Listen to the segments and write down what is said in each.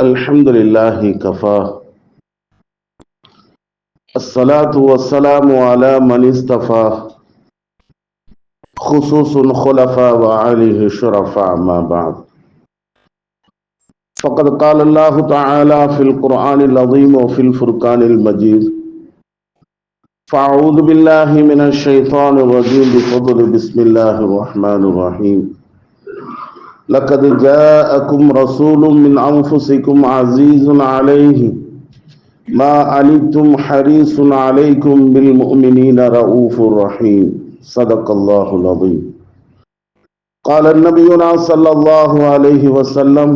الحمد لله كفى الصلاة والسلام على من اصطفى. خصوص خلفاء وعليه شرفاء ما بعد. فقد قال الله تعالى في القرآن العظيم وفي الفرقان المجيد. فأعوذ بالله من الشيطان الرجيم. بفضل بسم الله الرحمن الرحيم. لقد جاءكم رسول من أنفسكم عزيز عليه ما عنتم حريص عليكم بالمؤمنين رؤوف رحيم صدق الله العظيم قال النبينا صلى الله عليه وسلم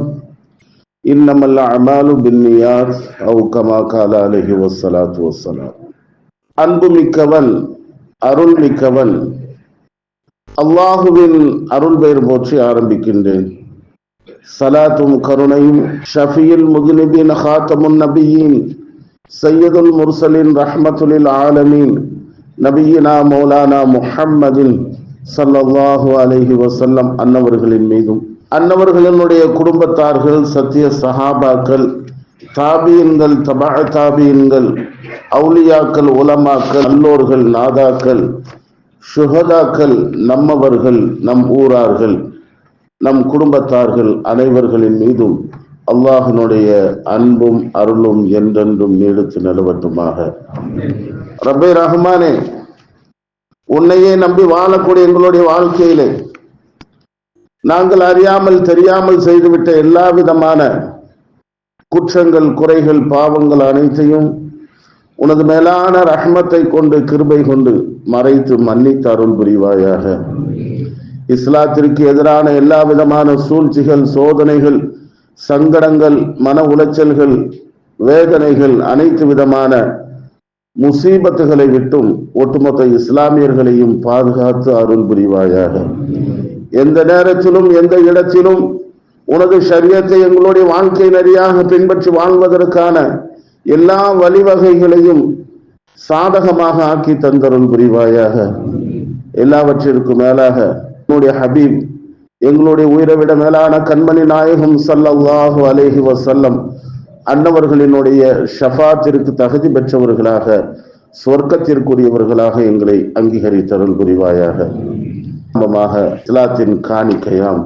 إنما الأعمال بالنيات أو كما قال عليه والصلاة والسلام அன்பு மிக்கவன் அருள் மிக்கவன் அல்லாஹுவின் அருள் பெயர் போற்றி ஆரம்பிக்கின்றேன். சலாத்தும் கருணையும் ஷஃபியில் முதுநிபின் ஹாத்தமுன் நபியின் சையதுல் முர்சலின் ரஹ்மத்துலில் ஆலமீன். நபியினா மௌலானா முஹம்மதின் சல்லல்லாஹு அலஹி வசல்லம் அன்னவர்களின் மீதும். அன்னவர்களினுடைய குடும்பத்தார்கள் சத்திய சஹாபாக்கள் தாபியன்கள் தபா தாபியன்கள் அவுலியாக்கள் உலமாக்கள் நல்லோர்கள் நாதாக்கள் சுகதாக்கள் நம்மவர்கள் நம் ஊரார்கள் நம் குடும்பத்தார்கள் அனைவர்களின் மீதும் அல்லாஹினுடைய அன்பும் அருளும் என்றென்றும் நீடித்து நிலவட்டுமாக. ரபே ரஹ்மானே உன்னையே நம்பி வாழக்கூடிய எங்களுடைய வாழ்க்கையிலே நாங்கள் அறியாமல் தெரியாமல் செய்துவிட்ட எல்லா விதமான குற்றங்கள் குறைகள் பாவங்கள் அனைத்தையும் உனது மேலான ரஹ்மத்தை கொண்டு கிருபை கொண்டு மறைத்து மன்னித்து அருள் புரிவாயாக. இஸ்லாத்திற்கு எதிரான எல்லா விதமான சூழ்ச்சிகள் சோதனைகள் சங்கடங்கள் மன உளைச்சல்கள் வேதனைகள் அனைத்து விதமான முசீபத்துகளை விட்டும் ஒட்டுமொத்த இஸ்லாமியர்களையும் பாதுகாத்து அருள் புரிவாயாக. எந்த நேரத்திலும் எந்த இடத்திலும் உனது சரியத்தை எங்களுடைய வாழ்க்கை நெறியாக பின்பற்றி வாழ்வதற்கான எல்லா வழிவகைகளையும் சாதகமாக ஆக்கி தந்தருள் புரிவாயாக. எல்லாவற்றிற்கும் மேலாக என்னுடைய ஹபீப் எங்களுடைய உயிரை விட மேலான கண்மணி நாயகம் சல்லல்லாஹு அலேஹி வசல்லம் அன்னவர்களினுடைய ஷஃபாத்திற்கு தகுதி பெற்றவர்களாக சொர்க்கத்திற்குரியவர்களாக எங்களை அங்கீகரித்தருள் புரிவாயாக. இஸ்லாத்தின் காணிக்கையாம்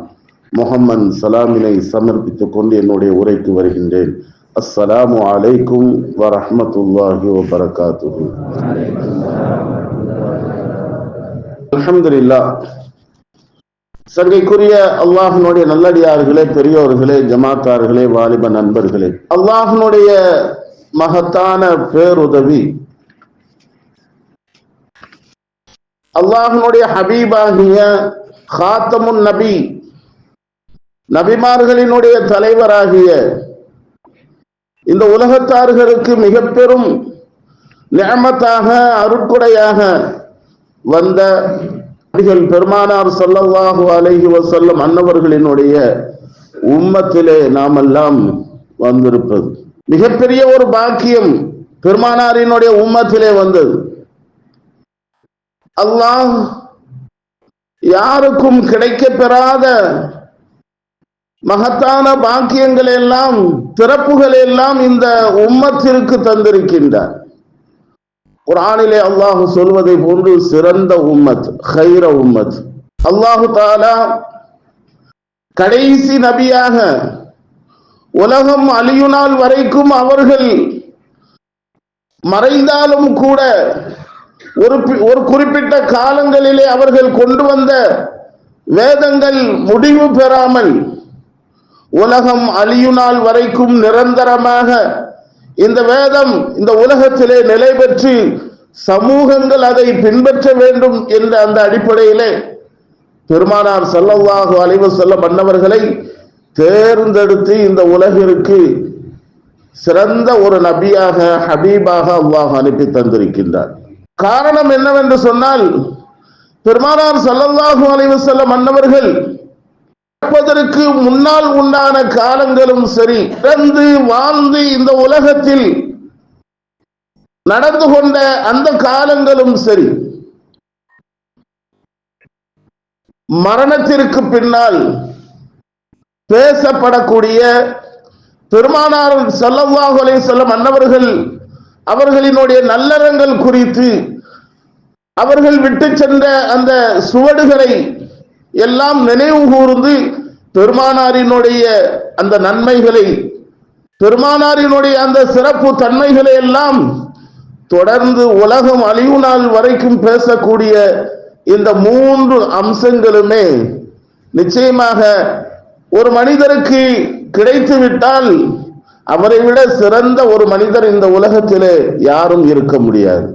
முகம்மன் சலாமினை சமர்ப்பித்துக் கொண்டு என்னுடைய உரைக்கு வருகின்றேன். السلام عليكم ورحمة الله وبركاته الحمد لله சர்க்கைக்குரிய அல்லாஹனுடைய நல்லடியார்களே பெரியோர்களே ஜமாத்தார்களே வாலிப நண்பர்களே அல்லாஹனுடைய மகத்தான பேருதவி அல்லாஹனுடைய ஹபீபாகிய ஹாத்தமுன் நபி நபிமார்களினுடைய தலைவராகிய இந்த உலகத்தார்களுக்கு மிக பெரும் நேமத்தாக அருட்குடையாக வந்த பெருமானார் சொல்லவாகு அலைஹி வசல்லம் அன்னவர்களினுடைய உம்மத்திலே நாமெல்லாம் வந்திருப்பது. மிகப்பெரிய ஒரு பாக்கியம் பெருமானாரினுடைய உம்மத்திலே வந்தது. அல்லாஹ் யாருக்கும் கிடைக்க பெறாத மகத்தான பாக்கியங்கள் எல்லாம் திறப்புகள் எல்லாம் இந்த உம்மத்திற்கு தந்திருக்கின்றார். குரானிலே அல்லாஹு சொல்வதை போன்று சிறந்த உம்மத் ஹைர உம்மத். அல்லாஹு தாலா கடைசி நபியாக உலகம் அழியுநாள் வரைக்கும் அவர்கள் மறைந்தாலும் கூட ஒரு ஒரு குறிப்பிட்ட காலங்களிலே அவர்கள் கொண்டு வந்த வேதங்கள் முடிவு பெறாமல் உலகம் அழியுநாள் வரைக்கும் நிரந்தரமாக இந்த வேதம் இந்த உலகத்திலே நிலை பெற்று சமூகங்கள் அதை பின்பற்ற வேண்டும் என்ற அந்த அடிப்படையிலே பெருமானார் செல்லவாக அலைவு செல்ல மன்னவர்களை தேர்ந்தெடுத்து இந்த உலகிற்கு சிறந்த ஒரு நபியாக ஹபீபாக அல்லாஹ் அனுப்பி தந்திருக்கின்றார். காரணம் என்னவென்று சொன்னால் பெருமானார் சல்லல்லாஹு அலைவு செல்ல மன்னவர்கள் பிறப்பதற்கு முன்னால் உண்டான காலங்களும் சரி பிறந்து வாழ்ந்து இந்த உலகத்தில் நடந்து கொண்ட அந்த காலங்களும் சரி மரணத்திற்கு பின்னால் பேசப்படக்கூடிய பெருமானார் ஸல்லல்லாஹு செல்லும் அன்னவர்கள் அவர்களினுடைய நல்லறங்கள் குறித்து அவர்கள் விட்டு சென்ற அந்த சுவடுகளை எல்லாம் நினைவு கூர்ந்து பெருமானாரினுடைய அந்த நன்மைகளை பெருமானாரினுடைய அந்த சிறப்பு தன்மைகளை எல்லாம் தொடர்ந்து உலகம் அழிவு நாள் வரைக்கும் பேசக்கூடிய இந்த மூன்று அம்சங்களுமே நிச்சயமாக ஒரு மனிதருக்கு கிடைத்து விட்டால் அவரை விட சிறந்த ஒரு மனிதர் இந்த உலகத்திலே யாரும் இருக்க முடியாது.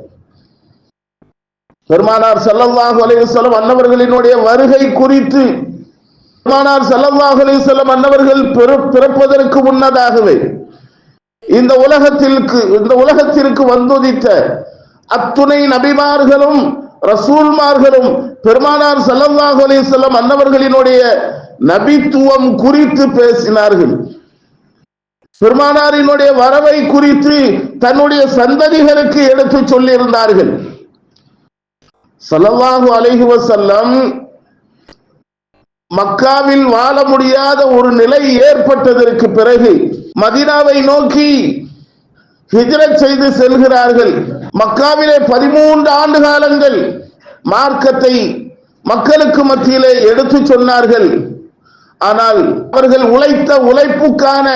பெருமானார் ஸல்லல்லாஹு அலைய செல்லம் அன்னவர்களினுடைய வருகை குறித்து பெருமானார் ஸல்லல்லாஹு அலைய செல்லம் அன்னவர்கள் பிற- பிறப்பதற்கு முன்னதாகவே இந்த உலகத்திற்கு இந்த உலகத்திற்கு வந்துதித்த அத்துணை நபிமார்களும் ரசூல்மார்களும் பெருமானார் ஸல்லல்லாஹு அலைய செல்லம் அன்னவர்களினுடைய நபித்துவம் குறித்து பேசினார்கள். பெருமானாரினுடைய வரவை குறித்து தன்னுடைய சந்ததிகளுக்கு எடுத்து சொல்லியிருந்தார்கள். ஸல்லல்லாஹு அலைஹி வசல்லம் மக்காவில் வாழ முடியாத ஒரு நிலை ஏற்பட்டதற்கு பிறகு மதினாவை நோக்கி ஹிஜ்ரத் செய்து செல்கிறார்கள். மக்காவிலே பதிமூன்று ஆண்டு காலங்கள் மார்க்கத்தை மக்களுக்கு மத்தியிலே எடுத்து சொன்னார்கள். ஆனால் அவர்கள் உழைத்த உழைப்புக்கான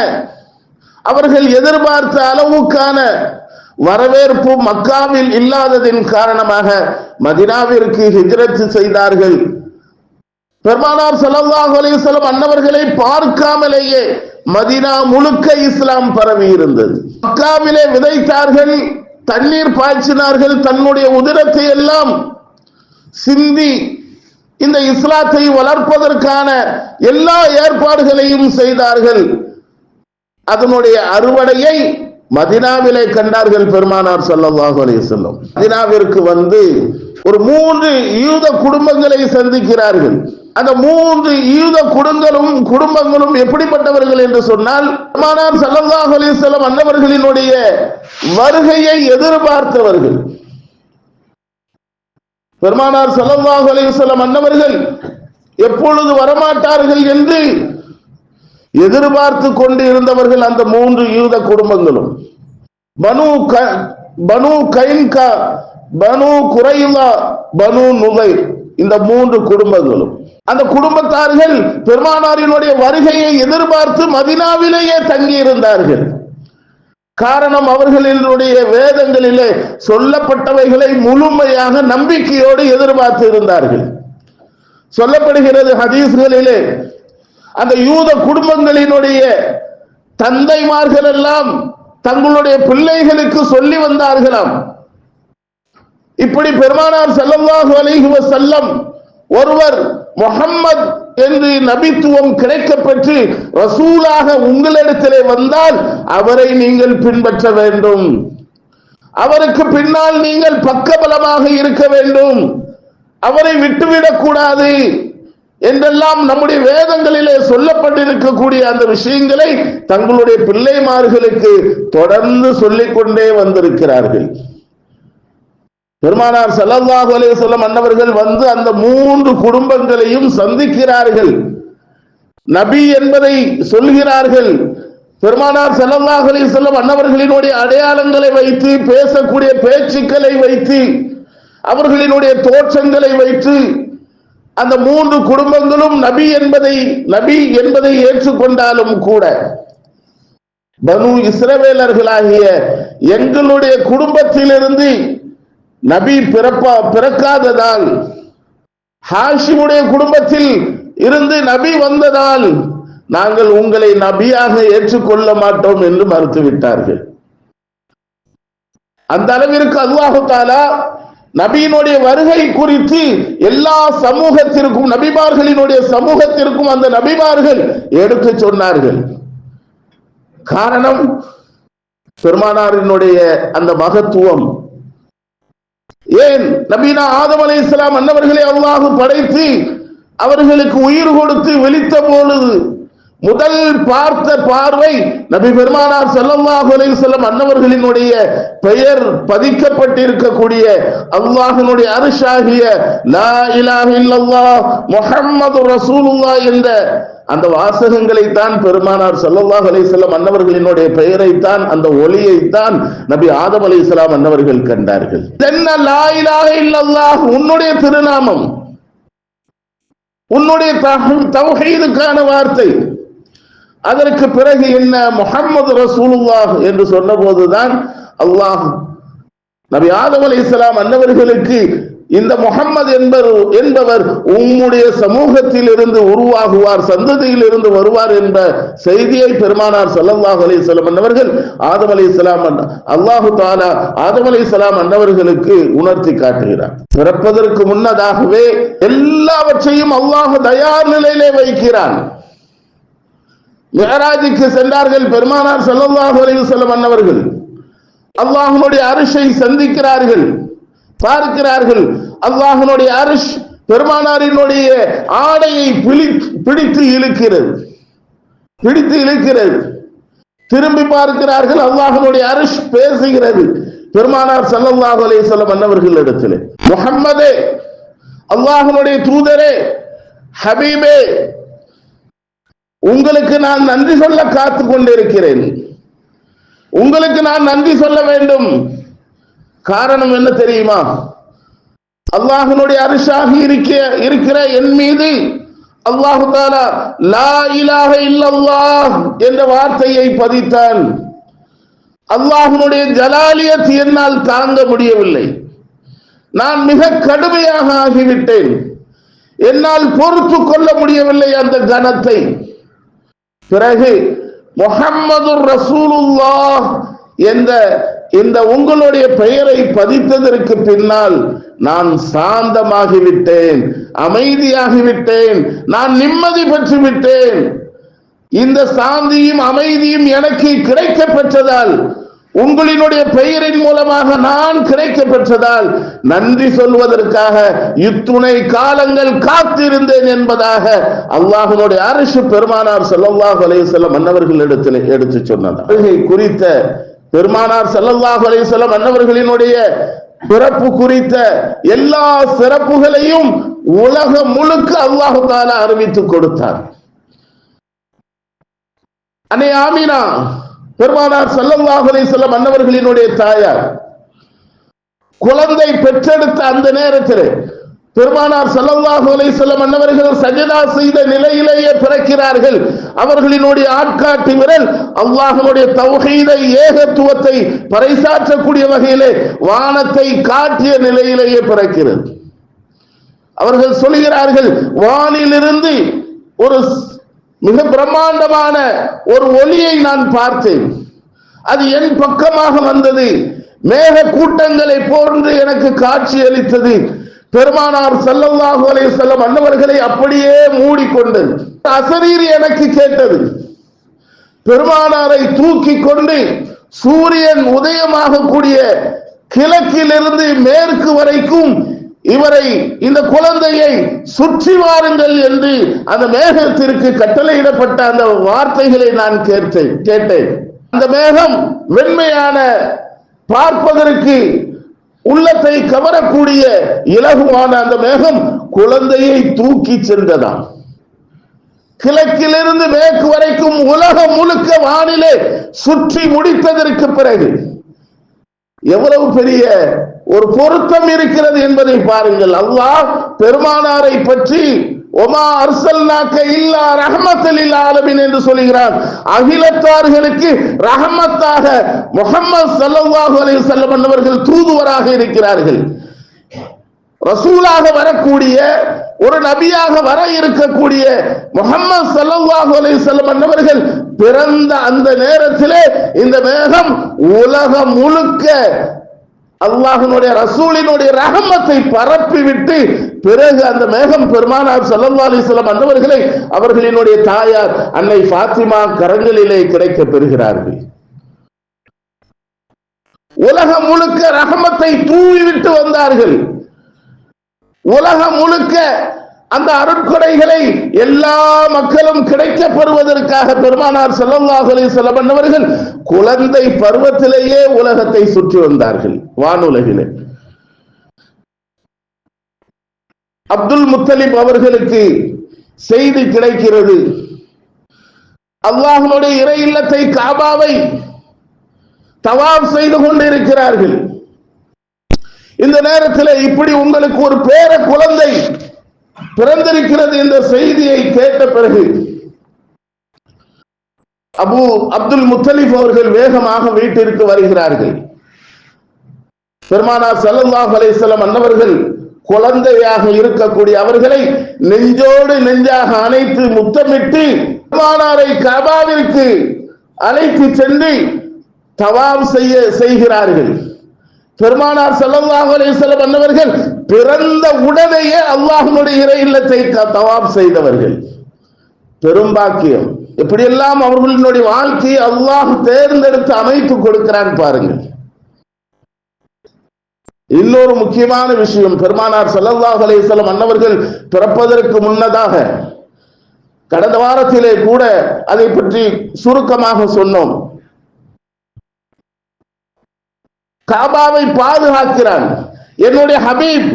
அவர்கள் எதிர்பார்த்த அளவுக்கான வரவேற்பு மக்காவில் இல்லாததின் காரணமாக மதினாவிற்கு ஹிஜரத்து செய்தார்கள். பெருமானார் ஸல்லல்லாஹு அலைஹி வஸல்லம் அன்னவர்களை பார்க்காமலேயே மதினா முழுக்க இஸ்லாம் பரவி இருந்தது மக்காவிலே விதைத்தார்கள் தண்ணீர் பாய்ச்சினார்கள் தன்னுடைய உதிரத்தை எல்லாம் சிந்தி இந்த இஸ்லாத்தை வளர்ப்பதற்கான எல்லா ஏற்பாடுகளையும் செய்தார்கள். அதனுடைய அறுவடையை மதினாவிலே கண்டார்கள் பெருமானார் சல்லாஹு அலி செல்லும் மதினாவிற்கு வந்து ஒரு மூன்று யூத குடும்பங்களை சந்திக்கிறார்கள். அந்த மூன்று யூத குடும்பங்களும் குடும்பங்களும் எப்படிப்பட்டவர்கள் என்று சொன்னால் பெருமானார் சல்லாஹ் அலி செல்லம் அன்னவர்களினுடைய வருகையை எதிர்பார்த்தவர்கள். பெருமானார் சல்லாஹ் அலி செல்லம் அன்னவர்கள் எப்பொழுது வரமாட்டார்கள் என்று எதிர்பார்த்து கொண்டு இருந்தவர்கள் அந்த மூன்று யூத குடும்பங்களும். பனு க- பனு கைன்கா பனு குறைலா பனு நுகை இந்த மூன்று குடும்பங்களும். அந்த குடும்பத்தார்கள் பெருமானாரினுடைய வருகையை எதிர்பார்த்து மதினாவிலேயே தங்கி இருந்தார்கள் காரணம் அவர்களினுடைய வேதங்களிலே சொல்லப்பட்டவைகளை முழுமையாக நம்பிக்கையோடு எதிர்பார்த்து இருந்தார்கள் சொல்லப்படுகிறது ஹதீஸ்களிலே அந்த யூத குடும்பங்களினுடைய தந்தைமார்கள் எல்லாம் தங்களுடைய பிள்ளைகளுக்கு சொல்லி வந்தார்களாம். இப்படி பெருமானார் ஸல்லல்லாஹு அலைஹி செல்லம் ஒருவர் முகம்மது என்று நபித்துவம் கிடைக்கப்பட்டு ரசூலாக உங்களிடத்திலே வந்தால் அவரை நீங்கள் பின்பற்ற வேண்டும். அவருக்கு பின்னால் நீங்கள் பக்கபலமாக இருக்க வேண்டும். அவரை விட்டுவிடக் கூடாது. என்றெல்லாம் நம்முடைய வேதங்களிலே சொல்லப்பட்டிருக்கக்கூடிய அந்த விஷயங்களை தங்களுடைய பிள்ளைமார்களுக்கு தொடர்ந்து சொல்லிக்கொண்டே வந்திருக்கிறார்கள். பெருமானார் செல்லல்லாஹு அலைஹி வஸல்லம் அன்னவர்கள் வந்து அந்த மூன்று குடும்பங்களையும் சந்திக்கிறார்கள். நபி என்பதை சொல்கிறார்கள். பெருமானார் செல்லல்லாஹு அலைஹி வஸல்லம் அன்னவர்களினுடைய அடையாளங்களை வைத்து பேசக்கூடிய பேச்சுக்களை வைத்து அவர்களினுடைய தோற்றங்களை வைத்து அந்த மூன்று குடும்பங்களும் நபி என்பதை நபி என்பதை ஏற்றுக்கொண்டாலும் கூட பனு இஸ்ரவேலர்களாகிய எங்களுடைய குடும்பத்திலிருந்து நபி பிறப்பா பிறக்காததால் ஹாஷிமுடைய குடும்பத்தில் இருந்து நபி வந்ததால் நாங்கள் உங்களை நபியாக ஏற்றுக்கொள்ள மாட்டோம் என்று மறுத்துவிட்டார்கள். அந்த அளவிற்கு அல்லாஹு தாலா நபியினுடைய வருகை குறித்து எல்லா சமூகத்திற்கும் நபிமார்களினுடைய சமூகத்திற்கும் அந்த நபிமார்கள் எடுத்து சொன்னார்கள். காரணம் பெருமானாரினுடைய அந்த மகத்துவம். ஏன்? நபீனா ஆதம் அலை இஸ்லாம் அன்னவர்களை அல்லாஹு படைத்து அவர்களுக்கு உயிர் கொடுத்து வெளித்த பொழுது முதல் பார்த்த பார்வை நபி பெருமானார் ஸல்லல்லாஹு அலைஹி வஸல்லம் அன்னவர்களினுடைய பெயர் பதிக்கப்பட்டிருக்கக்கூடிய அல்லாஹினுடைய அரிஷாகிய லா இலாஹ இல்லல்லாஹ் முஹம்மது ரசூலுல்லாஹ் என்ற அந்த வாசகங்களைத்தான் பெருமானார் ஸல்லல்லாஹு அலைஹி அன்னவர்களினுடைய பெயரை பெயரைத்தான் அந்த ஒளியைத்தான் நபி ஆதம் அலைஹிஸ்ஸலாம் அன்னவர்கள் கண்டார்கள். என்ன லா இலாஹ இல்லல்லாஹ் உன்னுடைய திருநாமம். உன்னுடைய தவகைதுக்கான வார்த்தை. அதற்கு பிறகு என்ன? முகம்மது ரசூலுல்லாஹ் என்று சொன்னபோதுதான் அல்லாஹ் நபி ஆதம் அலைஹிஸ்ஸலாம் அன்னவர்களுக்கு இந்த முகம்மது என்பவர் என்பவர் உம்முடைய சமூகத்தில் இருந்து உருவாகுவார் சந்ததியில் இருந்து வருவார் என்ற செய்தியை பெருமானார் ஸல்லல்லாஹு அலி இஸ்லாம் அன்னவர்கள் ஆதம் அலி அன்ன- அல்லாஹு தாலா ஆதம் அலைஹிஸ்ஸலாம் அன்னவர்களுக்கு உணர்த்தி காட்டுகிறார். பிறப்பதற்கு முன்னதாகவே எல்லாவற்றையும் அல்லாஹ் தயார் நிலையிலே வைக்கிறான். மிஹராஜுக்கு சென்றார்கள் பெருமானார் செல்லல்லாஹு அலைவு செல்லும் அன்னவர்கள். அல்லாஹனுடைய அரிஷை சந்திக்கிறார்கள் பார்க்கிறார்கள். அல்லாஹனுடைய அரிஷ் பெருமானாரினுடைய ஆடையை பிடித்து இழுக்கிறது. பிடித்து இழுக்கிறது. திரும்பி பார்க்கிறார்கள் அல்லாஹனுடைய அரிஷ் பேசுகிறது. பெருமானார் ஸல்லல்லாஹு அலைஹி வஸல்லம் அன்னவர்கள் இடத்திலே. முகம்மதே அல்லாஹனுடைய தூதரே ஹபீபே உங்களுக்கு நான் நன்றி சொல்ல காத்து கொண்டிருக்கிறேன் உங்களுக்கு நான் நன்றி சொல்ல வேண்டும். காரணம் என்ன தெரியுமா? அல்லாஹனுடைய அரிசாகி இருக்க இருக்கிற என் மீது அல்லாஹு தாலா லா இலாக இல்லல்லாஹ் என்ற வார்த்தையை பதித்தான். அல்லாஹனுடைய ஜலாலியத் என்னால் தாங்க முடியவில்லை. நான் மிக கடுமையாக ஆகிவிட்டேன். என்னால் பொறுத்து கொள்ள முடியவில்லை அந்த கணத்தை பிறகு முகம்மது ரசூலுல்லா என்ற இந்த உங்களுடைய பெயரை பதித்ததற்கு பின்னால் நான் சாந்தமாகிவிட்டேன் அமைதியாகிவிட்டேன் நான் நிம்மதி பெற்று விட்டேன் இந்த சாந்தியும் அமைதியும் எனக்கு கிடைக்க பெற்றதால் உங்களினுடைய பெயரின் மூலமாக நான் கிடைக்க பெற்றதால் நன்றி சொல்வதற்காக இத்துணை காலங்கள் காத்திருந்தேன் என்பதாக அல்லாஹனுடைய அரசு பெருமானார் ஸல்லல்லாஹு அலைஹி மன்னவர்கள் அன்னவர்களிடத்தில் எடுத்து சொன்னார் வருகை குறித்த பெருமானார் ஸல்லல்லாஹு அலைஹி மன்னவர்களினுடைய பிறப்பு குறித்த எல்லா சிறப்புகளையும் உலகம் முழுக்க அல்லாஹு தாலா அறிவித்துக் கொடுத்தார். அன்னை ஆமினா பெருமானார் ஸல்லல்லாஹு அலைஹி மன்னவர்களினுடைய அன்னவர்களினுடைய தாயார். குழந்தை பெற்றெடுத்த அந்த நேரத்தில் பெருமானார் ஸல்லல்லாஹு அலைஹி மன்னவர்கள் அன்னவர்கள் சஜதா செய்த நிலையிலேயே பிறக்கிறார்கள். அவர்களினுடைய ஆட்காட்டி விரல் அல்லாஹனுடைய தௌஹீதை ஏகத்துவத்தை பறைசாற்றக்கூடிய வகையிலே வானத்தை காட்டிய நிலையிலேயே பிறக்கிறது. அவர்கள் சொல்கிறார்கள் வானிலிருந்து ஒரு மிக பிரம்மாண்டமான ஒரு ஒளியை நான் பார்த்தேன். அது என் பக்கமாக வந்தது. மேக கூட்டங்களை போன்று எனக்கு காட்சி அளித்தது. பெருமானார் ஸல்லல்லாஹு அலைஹி வஸல்லம் அன்னவர்களை அப்படியே மூடிக்கொண்டது அசரீர் எனக்கு கேட்டது. பெருமானாரை தூக்கி கொண்டு சூரியன் உதயமாகக்கூடிய கிழக்கிலிருந்து மேற்கு வரைக்கும் இவரை இந்த குழந்தையை சுற்றி வாருங்கள் என்று அந்த மேகத்திற்கு கட்டளையிடப்பட்ட அந்த வார்த்தைகளை நான் கேட்டேன் கேட்டேன். அந்த மேகம் வெண்மையான பார்ப்பதற்கு உள்ளத்தை கவரக்கூடிய இலகுவான அந்த மேகம் குழந்தையை தூக்கி சென்றதாம் கிழக்கிலிருந்து மேற்கு வரைக்கும் உலகம் முழுக்க வானிலே சுற்றி முடித்ததற்கு பிறகு எவ்வளவு பெரிய ஒரு பொருத்தம் இருக்கிறது என்பதை பாருங்கள். அல்லாஹ் பெருமானாரை பற்றி ஒமா அர்சல்நாக்க இல்லா ரஹமத்தல் ஆலமின் என்று சொல்கிறார் அகிலத்தார்களுக்கு ரஹமத்தாக முகமது சல்லாஹு அலி செல்லம் என்பவர்கள் தூதுவராக இருக்கிறார்கள். ரசூலாக வரக்கூடிய ஒரு நபியாக வர இருக்கக்கூடிய முகமது சல்லாஹு அலி செல்லம் என்பவர்கள் பிறந்த அந்த நேரத்திலே இந்த மேகம் உலகம் முழுக்க அல்லாஹினுடைய ரசூலினுடைய ரகமத்தை பரப்பிவிட்டு பிறகு அந்த மேகம் பெருமானார் ஸல்லல்லாஹு அலிஸ்லாம் வந்தவர்களை அந்தவர்களை அவர்களினுடைய தாயார் அன்னை பாத்திமா கரங்களிலே கிடைக்க பெறுகிறார்கள். உலகம் முழுக்க ரகமத்தை தூவி விட்டு வந்தார்கள். உலகம் முழுக்க அந்த அருட்கொடைகளை எல்லா மக்களும் கிடைக்க பெறுவதற்காக பெருமானார் ஸல்லல்லாஹு அலைஹி குழந்தை பருவத்திலேயே உலகத்தை சுற்றி வந்தார்கள் வானுலகிலே. அப்துல் முத்தலிப் அவர்களுக்கு செய்தி கிடைக்கிறது. அல்லாஹனுடைய இறை இல்லத்தை காபாவை தவாப் செய்து கொண்டிருக்கிறார்கள். இந்த நேரத்தில் இப்படி உங்களுக்கு ஒரு பேர குழந்தை பிறந்திருக்கிறது என்ற செய்தியை கேட்ட பிறகு அபு அப்துல் முத்தலிப் அவர்கள் வேகமாக வீட்டிற்கு வருகிறார்கள். பெருமானார் சல்லல்லாஹ் அலைசலம் அன்னவர்கள் குழந்தையாக இருக்கக்கூடிய அவர்களை நெஞ்சோடு நெஞ்சாக அணைத்து முத்தமிட்டு பெருமானாரை கபாவிற்கு அழைத்து சென்று தவாம் செய்ய செய்கிறார்கள். பெருமானார் ஸல்லல்லாஹு அலைஹி அன்னவர்கள் பிறந்த உடனேயே அல்லாஹனுடைய இறை இல்லத்தை தவாப் செய்தவர்கள். பெரும்பாக்கியம் எப்படியெல்லாம் அவர்களுடைய வாழ்க்கையை அல்லாஹ் தேர்ந்தெடுத்து அமைப்பு கொடுக்கிறான் பாருங்கள். இன்னொரு முக்கியமான விஷயம் பெருமானார் ஸல்லல்லாஹு அலைஹி வஸல்லம் அன்னவர்கள் பிறப்பதற்கு முன்னதாக கடந்த வாரத்திலே கூட அதை பற்றி சுருக்கமாக சொன்னோம். காபாவை பாதுகாக்கிறான். என்னுடைய ஹபீப்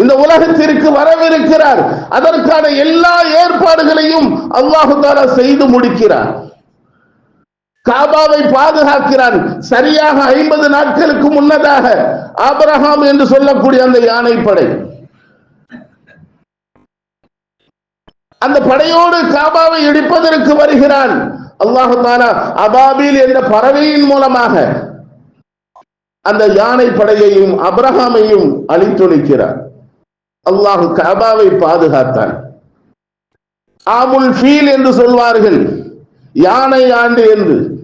இந்த உலகத்திற்கு வரவிருக்கிறார். அதற்கான எல்லா ஏற்பாடுகளையும் அல்லாஹு தாலா செய்து முடிக்கிறார். காபாவை பாதுகாக்கிறான். சரியாக ஐம்பது நாட்களுக்கு முன்னதாக ஆபிரகாம் என்று சொல்லக்கூடிய அந்த யானைப்படை. அந்த படையோடு காபாவை இடிப்பதற்கு வருகிறான். அல்லாஹு தாலா அபாபில் என்ற பறவையின் மூலமாக அந்த யானை படையையும் அப்ரஹாமையும் அழித்தொழிக்கிறார். அல்லாஹ் கபாவை பாதுகாத்தான். ஆமுல் ஃபீல் என்று சொல்வார்கள். யானை ஆண்டு என்று.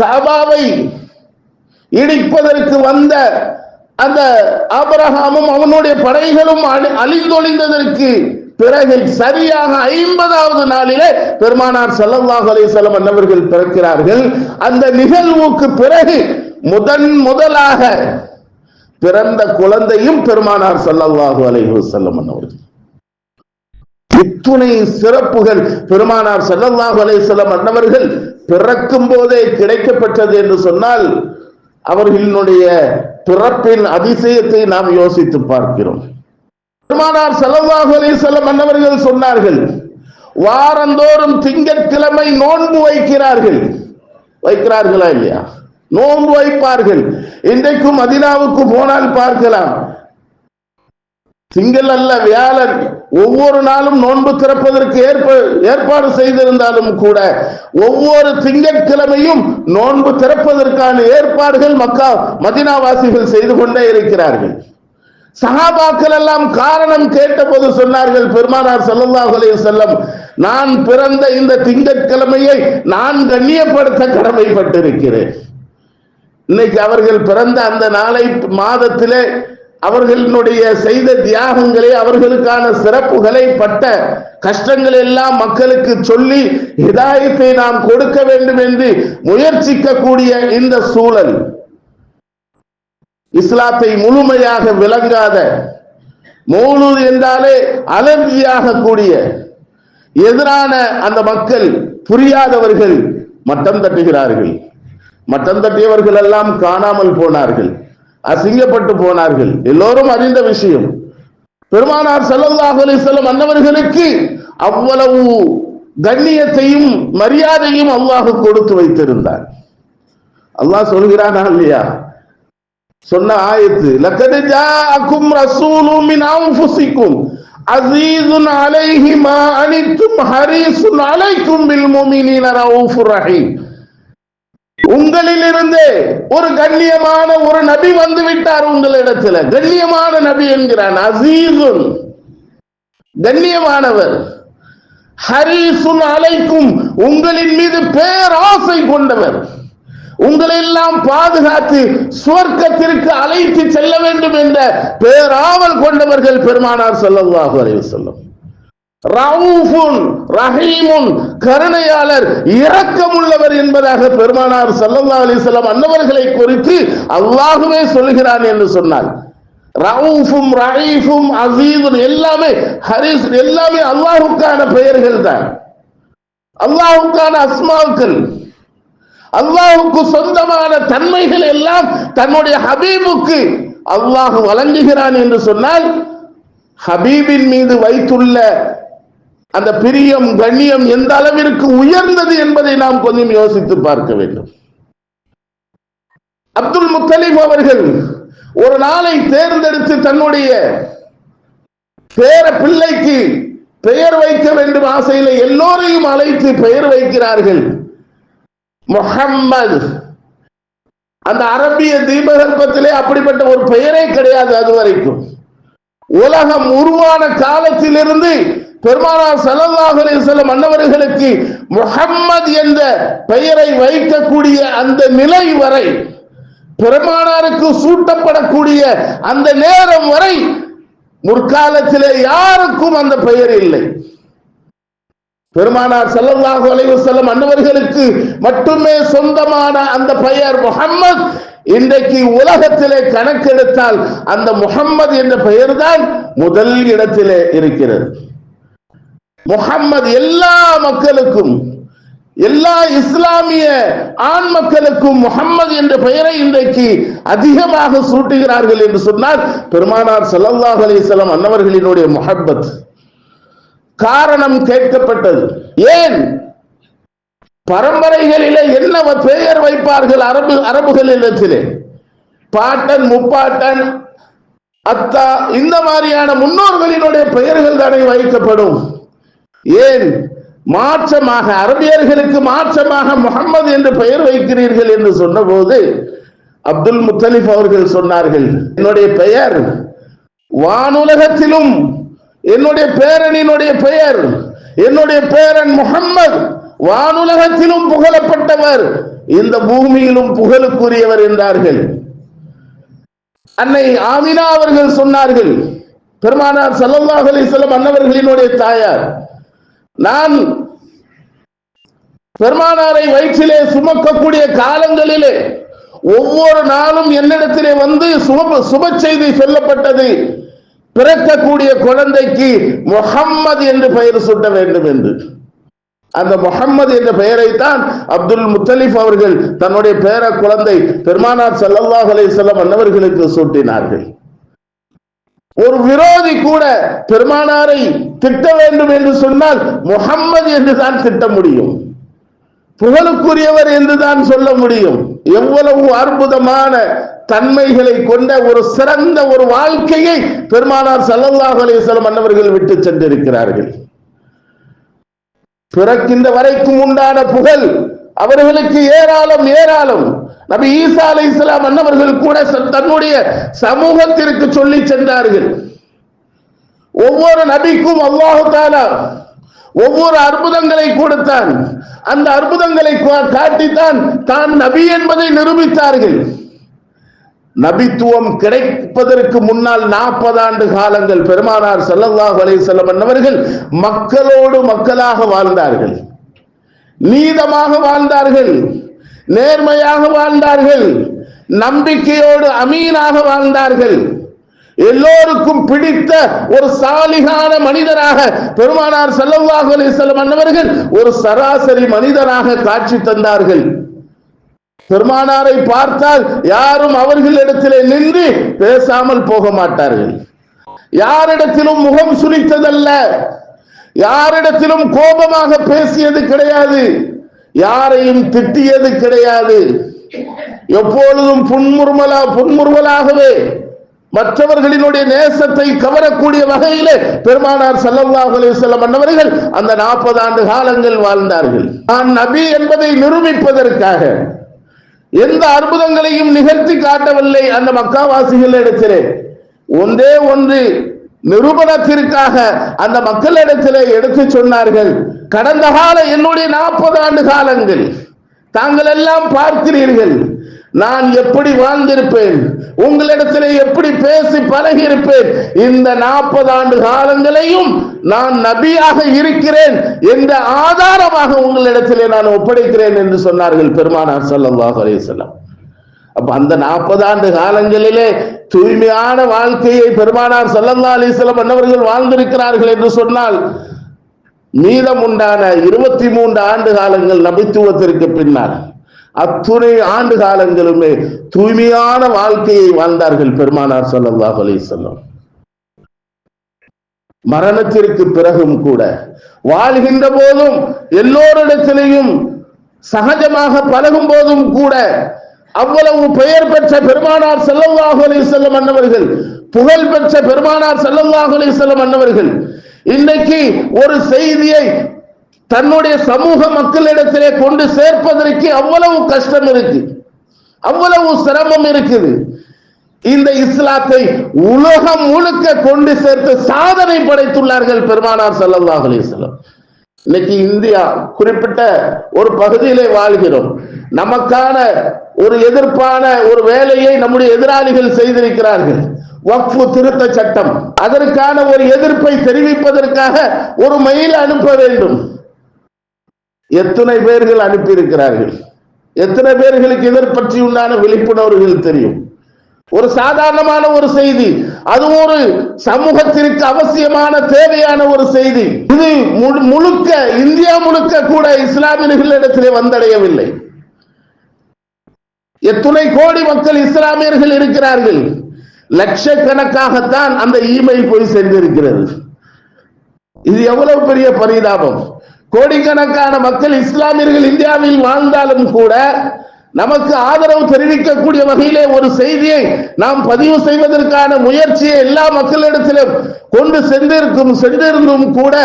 கபாவை இடிப்பதற்கு வந்த அந்த ஆபிரகாமும் அவனுடைய படைகளும் அழி- அழிந்தொழிந்ததற்கு பிறகு சரியாக ஐம்பதாவது நாளிலே பெருமானார் ஸல்லல்லாஹு அலைஹி அன்னவர்கள் பிறக்கிறார்கள். அந்த நிகழ்வுக்கு பிறகு முதன் முதலாக பிறந்த குழந்தையும் பெருமானார் சல்லாஹு அலைஹு செல்லம் அவர்கள். இத்துணை சிறப்புகள் பெருமானார் சல்லாஹு அலைஹி வஸல்லம் அன்னவர்கள் பிறக்கும் போதே கிடைக்கப்பட்டது என்று சொன்னால் அவர்களினுடைய பிறப்பின் அதிசயத்தை நாம் யோசித்து பார்க்கிறோம். பெருமானார் ஸல்லல்லாஹு அலைஹி அன்னவர்கள் சொன்னார்கள் வாரந்தோறும் திங்கட்கிழமை நோன்பு வைக்கிறார்கள். வைக்கிறார்களா இல்லையா? நோன்பு வைப்பார்கள். இன்றைக்கும் மதினாவுக்கு போனால் பார்க்கலாம். திங்கள் அல்ல வியாழன். ஒவ்வொரு நாளும் நோன்பு திறப்பதற்கு ஏற்ப ஏற்பாடு செய்திருந்தாலும் கூட ஒவ்வொரு திங்கட்கிழமையும் நோன்பு திறப்பதற்கான ஏற்பாடுகள் மக்கா மதினாவாசிகள் செய்து கொண்டே இருக்கிறார்கள். சகாபாக்கள் எல்லாம் காரணம் கேட்டபோது சொன்னார்கள் பெருமானார் ஸல்லல்லாஹு செல்லம் நான் பிறந்த இந்த திங்கட்கிழமையை நான் கண்ணியப்படுத்த கடமைப்பட்டிருக்கிறேன். இன்னைக்கு அவர்கள் பிறந்த அந்த நாளை மாதத்திலே அவர்களுடைய செய்த தியாகங்களை அவர்களுக்கான சிறப்புகளை பட்ட கஷ்டங்கள் எல்லாம் மக்களுக்கு சொல்லி இதாயத்தை நாம் கொடுக்க வேண்டும் என்று முயற்சிக்கக்கூடிய இந்த சூழல். இஸ்லாத்தை முழுமையாக விளங்காத மௌலூத் என்றாலே அலர்ஜியாக கூடிய எதிரான அந்த மக்கள் புரியாதவர்கள் மட்டம் தட்டுகிறார்கள். மட்டம் தட்டியவர்கள் எல்லாம் காணாமல் போனார்கள். அசிங்கப்பட்டு போனார்கள். எல்லோரும் அறிந்த விஷயம். பெருமானார் ஸல்லல்லாஹு அலைஹி அன்னவர்களுக்கு அவ்வளவு கண்ணியத்தையும் மரியாதையும் அல்லாஹ் கொடுத்து வைத்திருந்தார். அல்லாஹ் சொல்கிறானா இல்லையா? சொன்ன ஆயத்து லக்கது ஜாஅக்கும் ரசூலும் மின் அன்ஃபுசிக்கும் அஸீஸுன் அலைஹி மா அனித்தும் ஹரீஸுன் அலைக்கும் பில் முஃமினீன ரவுஃபுர் ரஹீம். உங்களிலிருந்தே ஒரு கண்ணியமான ஒரு நபி வந்து விட்டார் உங்களிடத்துல. கண்ணியமான நபி என்கிறான். அசீசுன். கண்ணியமானவர். ஹரீசுன் அலைக்கும் உங்களின் மீது பேராசை கொண்டவர். உங்களை எல்லாம் பாதுகாத்து சுவர்க்கத்திற்கு அழைத்து செல்ல வேண்டும் என்ற பேராவல் கொண்டவர்கள் பெருமானார் ஸல்லல்லாஹு அலைஹி சொல்லும் ரவுஃபுன் ரஹீமுன் கருணையாளர் இரக்கமுள்ளவர் என்பதாக பெருமானார் ஸல்லல்லாஹு அலிசல்லாம் அன்னவர்களை குறித்து அல்லாஹ்வே சொல்கிறான் என்று சொன்னார். ரவுஃபும் ரஹீஃபும் அசீதும் எல்லாமே ஹரிஸ் எல்லாமே அல்லாஹுக்கான பெயர்கள் தான். அல்லாஹுக்கான அஸ்மாக்கள் அல்லாஹுக்கு சொந்தமான தன்மைகள் எல்லாம் தன்னுடைய ஹபீபுக்கு அல்லாஹ் வழங்குகிறான் என்று சொன்னால் ஹபீபின் மீது வைத்துள்ள அந்த பிரியம் கண்ணியம் எந்த அளவிற்கு உயர்ந்தது என்பதை நாம் கொஞ்சம் யோசித்து பார்க்க வேண்டும். அப்துல் முத்தலிப் அவர்கள் ஒரு நாளை தேர்ந்தெடுத்து தன்னுடைய பேர பிள்ளைக்கு பெயர் வைக்க வேண்டும் ஆசையில் எல்லோரையும் அழைத்து பெயர் வைக்கிறார்கள். முகம்மது அந்த அரபிய தீபகற்பத்திலே அப்படிப்பட்ட ஒரு பெயரே கிடையாது அது வரைக்கும் உலகம் உருவான காலத்திலிருந்து பெருமானார் ஸல்லல்லாஹு அலைஹி மன்னவர்களுக்கு அன்னவர்களுக்கு முஹம்மது என்ற பெயரை வைக்கக்கூடிய அந்த நிலை வரை பெருமானாருக்கு சூட்டப்படக்கூடிய அந்த நேரம் வரை முற்காலத்திலே யாருக்கும் அந்த பெயர் இல்லை. பெருமானார் ஸல்லல்லாஹு அலைஹி வஸல்லம் அன்னவர்களுக்கு மட்டுமே சொந்தமான அந்த பெயர் முகம்மது இன்றைக்கு உலகத்திலே கணக்கெடுத்தால் அந்த முகம்மது என்ற பெயர்தான் முதல் இடத்திலே இருக்கிறது. முகம்மது எல்லா மக்களுக்கும் எல்லா இஸ்லாமிய ஆண் மக்களுக்கும் முகம்மது என்ற பெயரை இன்றைக்கு அதிகமாக சூட்டுகிறார்கள் என்று சொன்னால் பெருமானார் ஸல்லல்லாஹு அலைஹி அன்னவர்களினுடைய முகப்பத் காரணம் கேட்கப்பட்டது. ஏன்? பரம்பரைகளிலே என்ன பெயர் வைப்பார்கள் அரபு அரபுகளிடத்திலே பாட்டன் முப்பாட்டன் அத்தா இந்த மாதிரியான முன்னோர்களினுடைய பெயர்கள் தானே வைக்கப்படும். ஏன் மாற்றமாக அரபியர்களுக்கு மாற்றமாக முகம்மது என்று பெயர் வைக்கிறீர்கள் என்று சொன்னபோது அப்துல் முத்தலிப் அவர்கள் சொன்னார்கள் என்னுடைய பெயர் வானுலகத்திலும் என்னுடைய பேரனினுடைய பெயர் என்னுடைய பேரன் முகம்மது வானுலகத்திலும் புகழப்பட்டவர் இந்த பூமியிலும் புகழுக்குரியவர் என்றார்கள். அன்னை ஆமினா அவர்கள் சொன்னார்கள் பெருமானார் சல்லாஹ் அலிசல்லம் அன்னவர்களினுடைய தாயார் நான் பெருமானாரை வயிற்றிலே சுமக்கக்கூடிய காலங்களிலே ஒவ்வொரு நாளும் என்னிடத்திலே வந்து சுப சுப செய்தி சொல்லப்பட்டது. பிறக்கக்கூடிய குழந்தைக்கு முகம்மது என்று பெயர் சுட்ட வேண்டும் என்று. அந்த முகம்மது என்ற பெயரைத்தான் அப்துல் முத்தலிப் அவர்கள் தன்னுடைய பேர குழந்தை பெருமானார் ஸல்லல்லாஹு அலைஹி வஸல்லம் அன்னவர்களுக்கு சூட்டினார்கள். ஒரு விரோதி கூட பெருமானாரை திட்ட வேண்டும் என்று சொன்னால் முகம்மது என்று தான் திட்ட முடியும். புகழுக்குரியவர் என்று தான் சொல்ல முடியும். எவ்வளவு அற்புதமான தன்மைகளை கொண்ட ஒரு சிறந்த ஒரு வாழ்க்கையை பெருமானார் ஸல்லல்லாஹு அலைஹி வஸல்லம் விட்டு சென்றிருக்கிறார்கள். பிறக்கின்ற வரைக்கும் உண்டான புகழ் அவர்களுக்கு ஏராளம் ஏராளம். நபி ஈசா அலை இஸ்லாம் அன்னவர்கள் கூட ச- தன்னுடைய சமூகத்திற்கு சொல்லி சென்றார்கள். ஒவ்வொரு நபிக்கும் அல்லாஹு தாலா ஒவ்வொரு அற்புதங்களை கொடுத்தான். அந்த அற்புதங்களை கா- காட்டித்தான் தான் நபி என்பதை நிரூபித்தார்கள். நபித்துவம் கிடைப்பதற்கு முன்னால் நாற்பது ஆண்டு காலங்கள் பெருமானார் செல்லல்லாஹ் அலைஹி வஸல்லம் அன்னவர்கள் மக்களோடு மக்களாக வாழ்ந்தார்கள். நீதமாக வாழ்ந்தார்கள். நேர்மையாக வாழ்ந்தார்கள் நம்பிக்கையோடு அமீனாக வாழ்ந்தார்கள். எல்லோருக்கும் பிடித்த ஒரு சாலிகான மனிதராக பெருமானார் செல்லவாக செல்லும் அன்னவர்கள் ஒரு சராசரி மனிதராக காட்சி தந்தார்கள். பெருமானாரை பார்த்தால் யாரும் அவர்களிடத்திலே நின்று பேசாமல் போக மாட்டார்கள். யாரிடத்திலும் முகம் சுழித்ததல்ல யாரிடத்திலும் கோபமாக பேசியது கிடையாது. யாரையும் திட்டியது கிடையாது. எப்பொழுதும் புன்முறுமலா புன்முறுவலாகவே மற்றவர்களினுடைய நேசத்தை கவரக்கூடிய வகையிலே பெருமானார் செல்லவாகலே செல்ல மன்னவர்கள் அன்னவர்கள் அந்த நாற்பது ஆண்டு காலங்கள் வாழ்ந்தார்கள். நான் நபி என்பதை நிரூபிப்பதற்காக எந்த அற்புதங்களையும் நிகழ்த்தி காட்டவில்லை அந்த மக்காவாசிகளிடத்திலே. ஒன்றே ஒன்று நிரூபணத்திற்காக அந்த மக்களிடத்திலே எடுத்து சொன்னார்கள். கடந்த கால என்னுடைய நாற்பது ஆண்டு காலங்கள் தாங்கள் எல்லாம் பார்க்கிறீர்கள். நான் எப்படி வாழ்ந்திருப்பேன்? உங்களிடத்திலே எப்படி பேசி பழகி இருப்பேன் இந்த நாற்பது ஆண்டு காலங்களையும் நான் நபியாக இருக்கிறேன் என்ற ஆதாரமாக உங்களிடத்திலே நான் ஒப்படைக்கிறேன் என்று சொன்னார்கள் பெருமானார் சல்லாஹ் அலைஹி அப்ப அந்த நாற்பது ஆண்டு காலங்களிலே தூய்மையான வாழ்க்கையை பெருமானார் ஸல்லல்லாஹு அலைஹி அன்னவர்கள் வாழ்ந்திருக்கிறார்கள் என்று சொன்னால் மீதம் உண்டான இருபத்தி மூன்று ஆண்டு காலங்கள் நபித்துவத்திற்கு பின்னால் அத்துணை ஆண்டு காலங்களுமே தூய்மையான வாழ்க்கையை வாழ்ந்தார்கள் பெருமானார் ஸல்லல்லாஹு அலிசல்லம் மரணத்திற்கு பிறகும் கூட வாழ்கின்ற போதும் எல்லோரிடத்திலையும் சகஜமாக பழகும் போதும் கூட அவ்வளவு பெயர் பெற்ற பெருமானார் செல்லல்லாஹு அலைஹி செல்லம் அன்னவர்கள். புகழ் பெற்ற பெருமானார் செல்லல்லாஹு அலைஹி செல்லம் அன்னவர்கள். இன்னைக்கு ஒரு செய்தியை தன்னுடைய சமூக மக்களிடத்திலே கொண்டு சேர்ப்பதற்கு அவ்வளவு கஷ்டம் இருக்கு. அவ்வளவு சிரமம் இருக்குது. இந்த இஸ்லாத்தை உலகம் முழுக்க கொண்டு சேர்த்து சாதனை படைத்துள்ளார்கள் பெருமானார் ஸல்லல்லாஹு அலைஹி வஸல்லம். இன்னைக்கு இந்தியா குறிப்பிட்ட ஒரு பகுதியிலே வாழ்கிறோம். நமக்கான ஒரு எதிர்ப்பான ஒரு வேலையை நம்முடைய எதிராளிகள் செய்திருக்கிறார்கள். வக்ஃபு திருத்த சட்டம். அதற்கான ஒரு எதிர்ப்பை தெரிவிப்பதற்காக ஒரு மெயில் அனுப்ப வேண்டும். எத்தனை பேர்கள் அனுப்பியிருக்கிறார்கள்? எத்தனை பேர்களுக்கு இதர் பற்றி உண்டான விழிப்புணர்வுகள் தெரியும்? ஒரு சாதாரணமான ஒரு செய்தி. அது ஒரு சமூகத்திற்கு அவசியமான தேவையான ஒரு செய்தி. இது முழு- முழுக்க இந்தியா முழுக்க கூட இஸ்லாமியர்களிடத்திலே வந்தடையவில்லை. எத்துணை கோடி மக்கள் இஸ்லாமியர்கள் இருக்கிறார்கள். லட்சக்கணக்காகத்தான் அந்த இமெயில் போய் சென்றிருக்கிறது இது எவ்வளவு பெரிய பரிதாபம். கோடிக்கணக்கான மக்கள் இஸ்லாமியர்கள் இந்தியாவில் வாழ்ந்தாலும் கூட நமக்கு ஆதரவு தெரிவிக்கக்கூடிய வகையிலே ஒரு செய்தியை நாம் பதிவு செய்வதற்கான முயற்சியை எல்லா மக்களிடத்திலும் கொண்டு சென்றிருக்கும் சென்றிருந்தும் கூட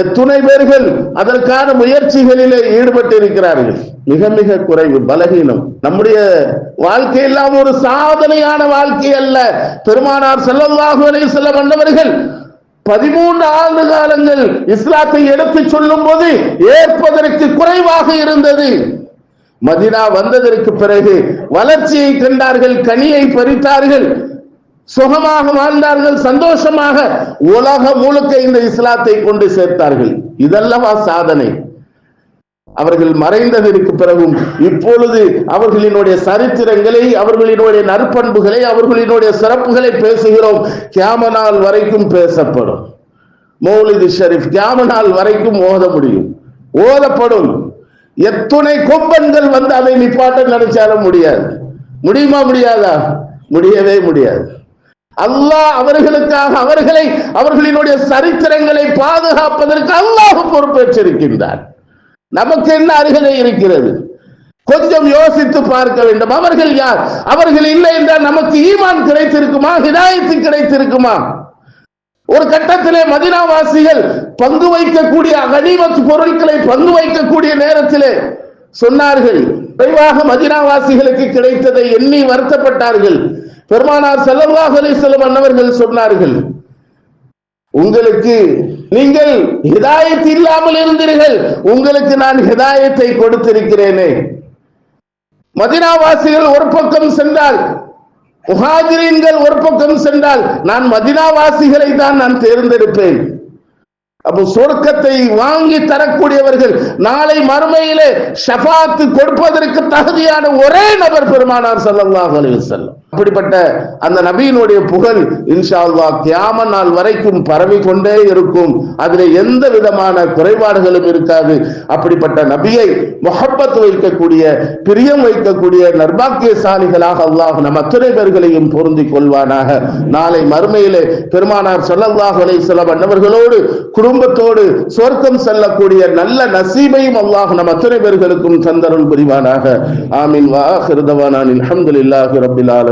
எத்துணை பேர்கள் அதற்கான முயற்சிகளிலே ஈடுபட்டிருக்கிறார்கள். மிக மிக குறைவு பலகீனம். நம்முடைய வாழ்க்கை எல்லாம் ஒரு சாதனையான வாழ்க்கை அல்ல. பெருமானார் செல்லவாகுவனை செல்ல வந்தவர்கள் பதிமூன்று ஆண்டு காலங்கள் இஸ்லாத்தை எடுத்துச் சொல்லும் போது ஏற்பதற்கு குறைவாக இருந்தது. மதினா வந்ததற்கு பிறகு வளர்ச்சியை கண்டார்கள் கனியை பறித்தார்கள். சுகமாக வாழ்ந்தார்கள் சந்தோஷமாக உலகம் முழுக்க இந்த இஸ்லாத்தை கொண்டு சேர்த்தார்கள். இதல்லவா சாதனை. அவர்கள் மறைந்ததற்கு பிறகும் இப்பொழுது அவர்களினுடைய சரித்திரங்களை அவர்களினுடைய நற்பண்புகளை அவர்களினுடைய சிறப்புகளை பேசுகிறோம். கியாம நாள் வரைக்கும் பேசப்படும். மௌலிது ஷரீப் கியாம நாள் வரைக்கும் ஓத முடியும். ஓதப்படும். எத்துணை கொம்பன்கள் வந்து அதை நிப்பாட்ட நினைச்சாலும் முடியாது. முடியுமா முடியாதா? முடியவே முடியாது. அல்லாஹ் அவர்களுக்காக அவர்களை அவர்களினுடைய சரித்திரங்களை பாதுகாப்பதற்கு அல்லாஹ் பொறுப்பேற்றிருக்கின்றார் நமக்கு என்ன அருகதை இருக்கிறது? கொஞ்சம் யோசித்து பார்க்க வேண்டும். அவர்கள் யார்? அவர்கள் இல்லை என்றால் நமக்கு ஈமான் கிடைத்திருக்குமா? ஹிதாயத்து கிடைத்திருக்குமா? ஒரு கட்டத்திலே மதினாவாசிகள் பங்கு வைக்கக்கூடிய கனிமத் பொருட்களை பங்கு வைக்கக்கூடிய நேரத்திலே சொன்னார்கள் விரைவாக மதினாவாசிகளுக்கு கிடைத்ததை எண்ணி வருத்தப்பட்டார்கள். பெருமானார் ஸல்லல்லாஹு அலைஹி வஸல்லம் அன்னவர்கள் சொன்னார்கள் உங்களுக்கு நீங்கள் ஹிதாயத் இல்லாமல் இருந்தீர்கள் உங்களுக்கு நான் ஹிதாயத்தை கொடுத்திருக்கிறேனே. மதினாவாசிகள் ஒரு பக்கம் சென்றால் முஹாஜிரீன்கள் ஒரு பக்கம் சென்றால் நான் மதினாவாசிகளை தான் நான் தேர்ந்தெடுப்பேன். அப்போ சொர்க்கத்தை வாங்கி தரக்கூடியவர்கள் நாளை மறுமையிலே ஷபாத்து கொடுப்பதற்கு தகுதியான ஒரே நபர் பெருமானார் ஸல்லல்லாஹு அலி செல்லம் அப்படிப்பட்ட அந்த நபியினுடைய புகழ் இன்ஷா அல்லாஹ் கியாம நாள் வரைக்கும் பரவி கொண்டே இருக்கும். அதிலே எந்த விதமான குறைபாடுகளும் இருக்காது. அப்படிப்பட்ட நபியை முகப்பத்து வைக்கக்கூடிய பிரியம் வைக்கக்கூடிய நர்பாக்கியசாலிகளாக அல்லாஹ் நம் அத்தனை பேர்களையும் பொருந்திக் கொள்வானாக. நாளை மறுமையிலே பெருமானார் சொல்லல்லாஹ் அலைஹி வஸல்லம் அன்னவர்களோடு குடும்பத்தோடு சொர்க்கம் செல்லக்கூடிய நல்ல நசீபையும் அல்லாஹ் நம் அத்தனை பேர்களுக்கும் சந்தரன் புரிவானாக. ஆமீன். வாஹிர் தவானான். அல்ஹம்துலில்லாஹி